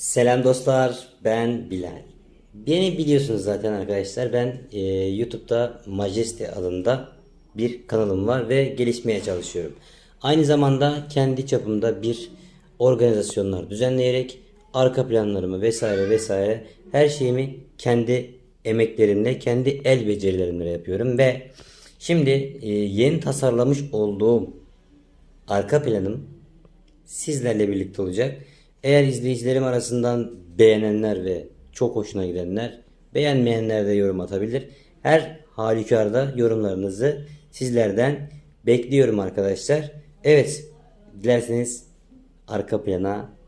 Selam dostlar, ben Bilal. Beni biliyorsunuz zaten arkadaşlar. Ben e, YouTube'da Majesty adında bir kanalım var ve gelişmeye çalışıyorum. Aynı zamanda kendi çapımda bir organizasyonlar düzenleyerek arka planlarımı vesaire vesaire her şeyimi kendi emeklerimle, kendi el becerilerimle yapıyorum ve şimdi e, yeni tasarlamış olduğum arka planım sizlerle birlikte olacak. Eğer izleyicilerim arasından beğenenler ve çok hoşuna gidenler, beğenmeyenler de yorum atabilir. Her halükarda yorumlarınızı sizlerden bekliyorum arkadaşlar. Evet, dilerseniz arka plana.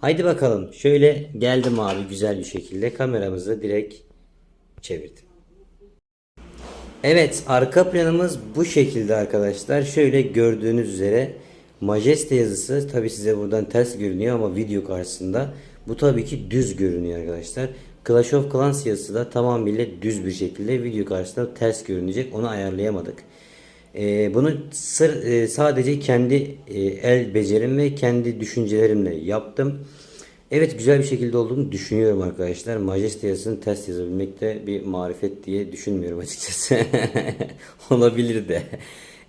Haydi bakalım. Şöyle geldim abi güzel bir şekilde kameramızı direkt çevirdim. Evet arka planımız bu şekilde arkadaşlar. Şöyle gördüğünüz üzere Majeste yazısı tabi size buradan ters görünüyor ama video karşısında bu tabii ki düz görünüyor arkadaşlar. Clash of Clans yazısı da tamamıyla düz bir şekilde video karşısında ters görünecek. Onu ayarlayamadık. Ee, bunu sır, e, sadece kendi e, el becerim ve kendi düşüncelerimle yaptım. Evet güzel bir şekilde olduğunu düşünüyorum arkadaşlar. Majeste yazısını ters yazabilmek de bir marifet diye düşünmüyorum açıkçası. Olabilir de.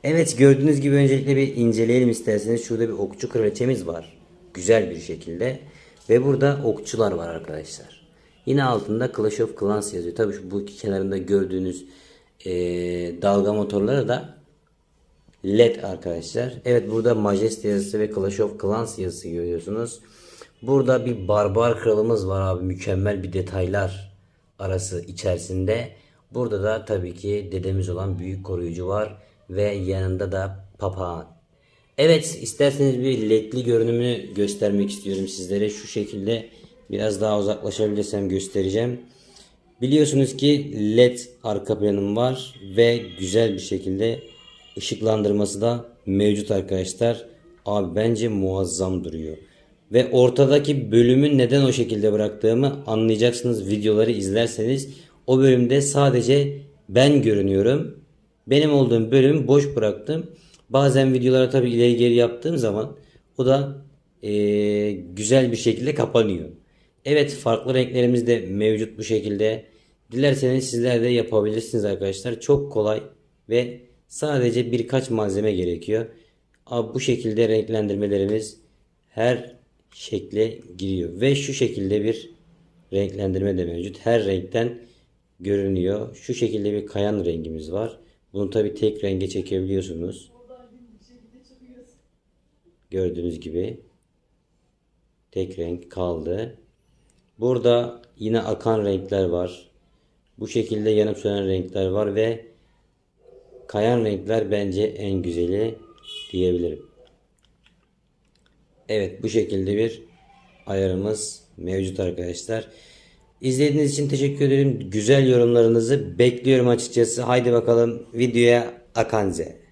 Evet gördüğünüz gibi öncelikle bir inceleyelim isterseniz. Şurada bir okçu kraliçemiz var. Güzel bir şekilde. Ve burada okçular var arkadaşlar. Yine altında Clash of Clans yazıyor. Tabii şu bu iki kenarında gördüğünüz eee, dalga motorları da LED arkadaşlar. Evet burada Majesty yazısı ve Clash of Clans yazısı görüyorsunuz. Burada bir barbar kralımız var abi. Mükemmel bir detaylar arası içerisinde. Burada da tabii ki dedemiz olan büyük koruyucu var. Ve yanında da papağan. Evet isterseniz bir ledli görünümünü göstermek istiyorum sizlere. Şu şekilde biraz daha uzaklaşabilirsem göstereceğim. Biliyorsunuz ki led arka planım var ve güzel bir şekilde ışıklandırması da mevcut arkadaşlar. Abi bence muazzam duruyor. Ve ortadaki bölümü neden o şekilde bıraktığımı anlayacaksınız videoları izlerseniz. O bölümde sadece ben görünüyorum. Benim olduğum bölümü boş bıraktım. Bazen videolara tabii ileri geri yaptığım zaman o da eee, güzel bir şekilde kapanıyor. Evet farklı renklerimiz de mevcut bu şekilde. Dilerseniz sizler de yapabilirsiniz arkadaşlar. Çok kolay ve sadece birkaç malzeme gerekiyor. Abi bu şekilde renklendirmelerimiz her şekle giriyor. Ve şu şekilde bir renklendirme de mevcut. Her renkten görünüyor. Şu şekilde bir kayan rengimiz var. Bunu tabi tek renge çekebiliyorsunuz. Gördüğünüz gibi tek renk kaldı. Burada yine akan renkler var. Bu şekilde yanıp sönen renkler var ve kayan renkler bence en güzeli diyebilirim. Evet bu şekilde bir ayarımız mevcut arkadaşlar. İzlediğiniz için teşekkür ederim. Güzel yorumlarınızı bekliyorum açıkçası. Haydi bakalım videoya akanze.